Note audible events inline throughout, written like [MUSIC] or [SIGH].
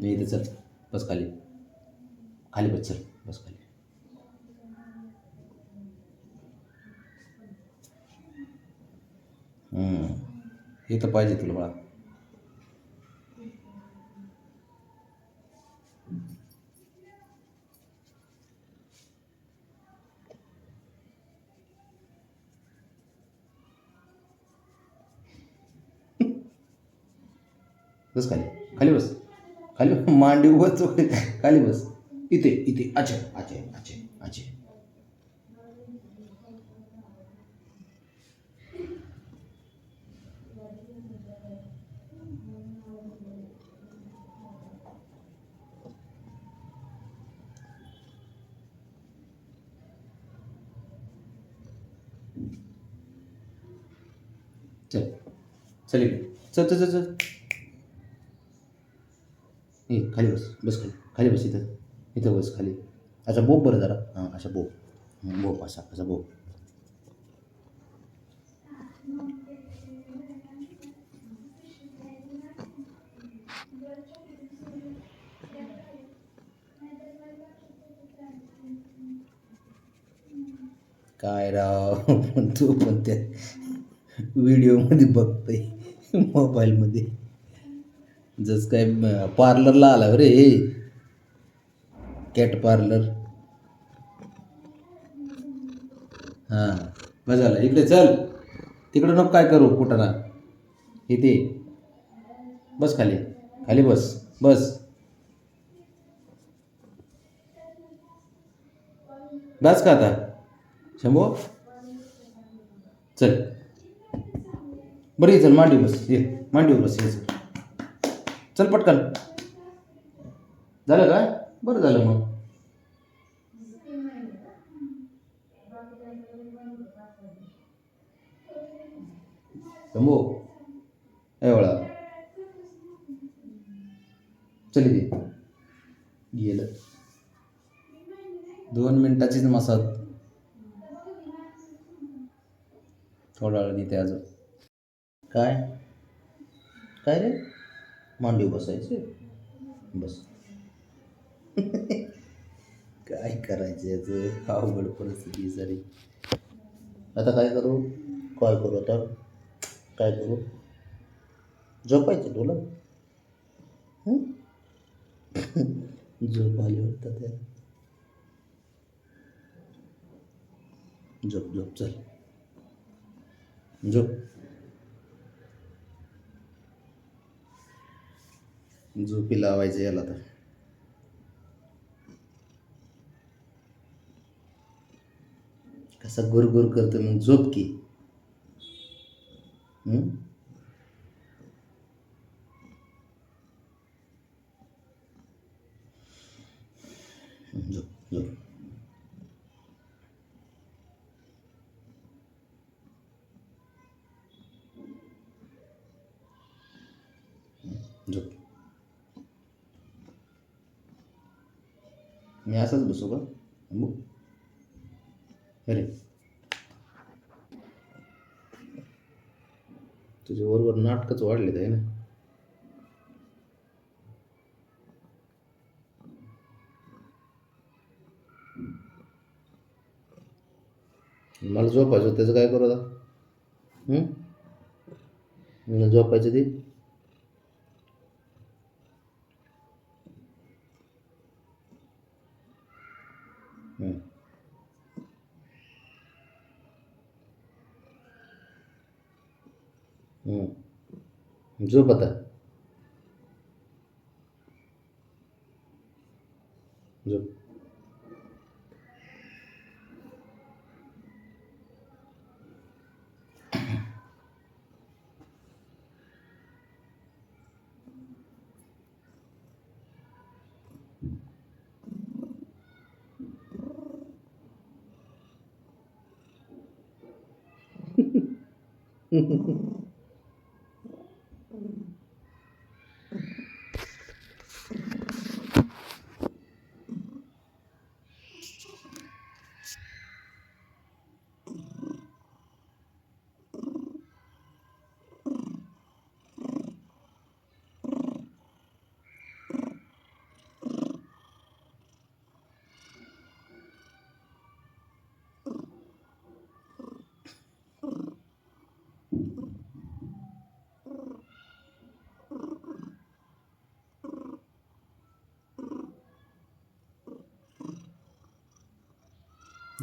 नाही इथे चल बस खाली. खाली बस चल बस खाली. हम्म. हे तर पाहिजे तुला बाळा. बस खाली खाली बस. खाली मांडी बस खाली बस. इथे इथे. अचे अचे अचे अचे चल. चल चल चल चल चल. ए खाली बस बस खाली खाली बस इथं इथं बस खाली. अच्छा बोप बरं जरा. हां असा बोप हं, बोप असा असा बोप काय राव पण तू पण त्या व्हिडिओमध्ये बघतोय मोबाईलमध्ये जसं काय पार्लरला आला रे कॅट पार्लर हां बस झालं इकडे चल. तिकडं नको काय करू कुठं ना इथे. बस खाली. खाली बस. बस. बस का आता? शंभो? चल. बरं ये चल मांडी बस. ये मांडी बस ये चल. चल पटकन. झालं काय? बरं झालं मग. शंभो एवढा चल इथे. गेलं. दोन मिनटाचीच मसाज थोडा वेळ देते अजून. काय? काय रे? मांडीव बसायचे? बस. [LAUGHS] काय करायचं याचं? अवघड परिस्थिती झाली सारी. आता काय करू? काय करू आता. काय करू? झोपायचं तुला? [LAUGHS] झोप आली वाटतं त्या झोप झोप चल. झोप. झोपी लावायचं याला तर. कसा गुरगुर करतो मग झोप की. झोप झोप. मी असंच बसू का? अबू अरे. तुझ्या बरोबर नाटकच वाढलेत आहे ना? मला झोपायचं त्याचं काय करू आता? मला झोपायचं ते? जो पता जो। [LAUGHS]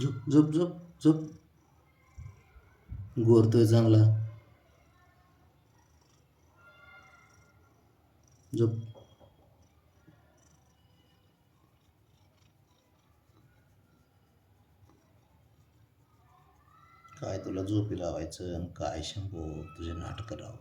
झोप झोप झोप झोप. गोरतोय चांगला. झोप. काय तुला झोपी लावायचं आणि काय शंभू तुझे नाटकं राव.